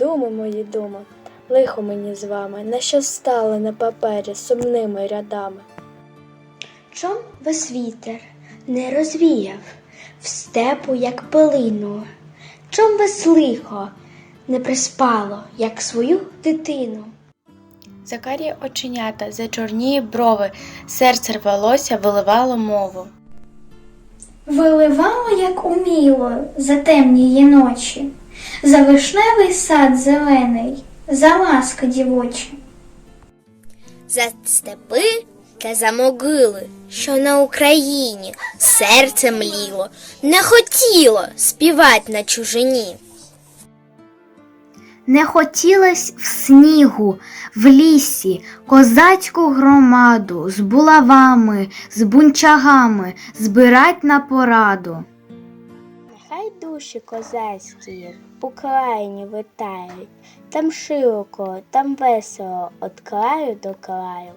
Лихо мої думи, лихо мені з вами, на що стали на папері сумними рядами. Чом весь вітер не розвіяв в степу, як пилину? Чом весь лихо не приспало, як свою дитину? Закарі оченята, зачорніє брови, серце рвалося, виливало мову. Виливало, як уміло, за темніє ночі, за вишневий сад зелений, за ласки дівочі. за степи та за могили, що на Україні серце мліло, не хотіло співать на чужині. Не хотілось в снігу, в лісі, козацьку громаду з булавами, з бунчагами збирать на пораду. Нехай душі козацькі Україні країні витають, там широко, там весело, от краю до краю.